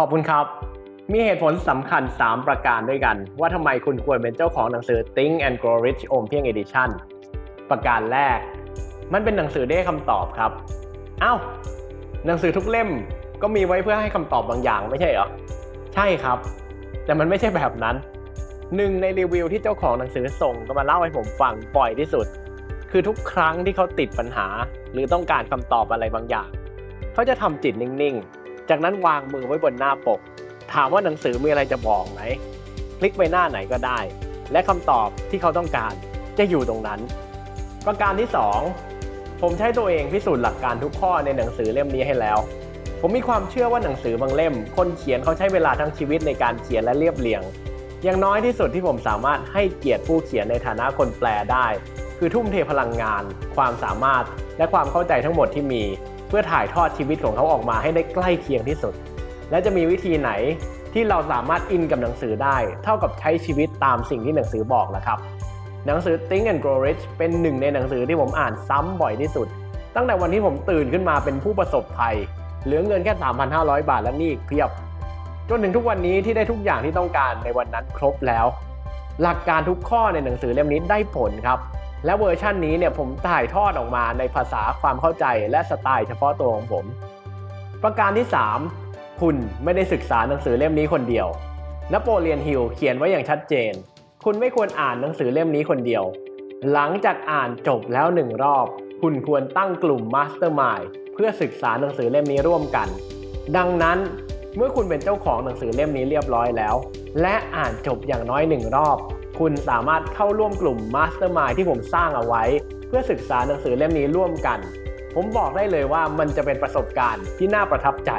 ขอบคุณครับ มีเหตุผลสำคัญ 3 ประการด้วยกัน ว่าทำไมคุณควรเป็นเจ้าของหนังสือ Think and Grow Rich อมเพียง Edition ประการแรก มันเป็นหนังสือที่ให้คำตอบครับ เอ้า หนังสือทุกเล่มก็มีไว้เพื่อให้คำตอบบางอย่างไม่ใช่เหรอ ใช่ครับ แต่มันไม่ใช่แบบนั้น หนึ่งในรีวิวที่เจ้าของหนังสือส่งก็มาเล่าให้ผมฟังบ่อยที่สุด คือทุกครั้งที่เขาติดปัญหา หรือต้องการคำตอบอะไรบางอย่าง เขาจะทำจิตนิ่งๆ จากนั้นวางมือไว้บนหน้าปก ถามว่าหนังสือมีอะไรจะบอกไหมคลิกไปหน้าไหนก็ได้ และคำตอบที่เขาต้องการจะอยู่ตรงนั้น ประการที่ 2 ผมใช้ตัวเองพิสูจน์หลักการทุกข้อในหนังสือเล่มนี้ให้แล้ว ผมมีความเชื่อว่าหนังสือบางเล่ม คนเขียนเขาใช้เวลาทั้งชีวิตในการเขียนและเรียบเรียง อย่างน้อยที่สุดที่ผมสามารถให้เกียรติผู้เขียนในฐานะคนแปลได้ คือทุ่มเทพลังงาน ความสามารถ และความเข้าใจทั้งหมดที่มี เพื่อถ่ายทอดชีวิตของเขาออกมาให้ได้ใกล้เคียงที่สุด และจะมีวิธีไหนที่เราสามารถอินกับหนังสือได้ เท่ากับใช้ชีวิตตามสิ่งที่หนังสือบอกล่ะครับ หนังสือ Think and Grow Rich เป็นหนึ่งในหนังสือที่ผมอ่านซ้ำบ่อยที่สุด ตั้งแต่วันที่ผมตื่นขึ้นมาเป็นผู้ประสบภัย เหลือเงินแค่ 3,500 บาทและนี่เพียบ จนถึงทุกวันนี้ที่ได้ทุกอย่างที่ต้องการในวันนั้นครบแล้ว หลักการทุกข้อในหนังสือเล่มนี้ได้ผลครับ และเวอร์ชั่นนี้เนี่ยผมถ่ายทอดออกมาในภาษาความเข้าใจและสไตล์เฉพาะตัวของผม ประการที่ 3 คุณไม่ได้ศึกษาหนังสือเล่มนี้คนเดียวนโปเลียนฮิลเขียนไว้อย่างชัดเจน คุณไม่ควรอ่านหนังสือเล่มนี้คนเดียว หลังจากอ่านจบแล้วหนึ่งรอบ คุณควรตั้งกลุ่มมาสเตอร์มายเพื่อศึกษาหนังสือเล่มนี้ร่วมกัน ดังนั้นเมื่อคุณเป็นเจ้าของหนังสือเล่มนี้เรียบร้อยแล้ว และอ่านจบอย่างน้อยหนึ่งรอบ คุณสามารถเข้าร่วมกลุ่มมาสเตอร์มายที่ผมสร้างเอาไว้ เพื่อศึกษาหนังสือเล่มนี้ร่วมกัน ผมบอกได้เลยว่ามันจะเป็นประสบการณ์ที่น่าประทับใจ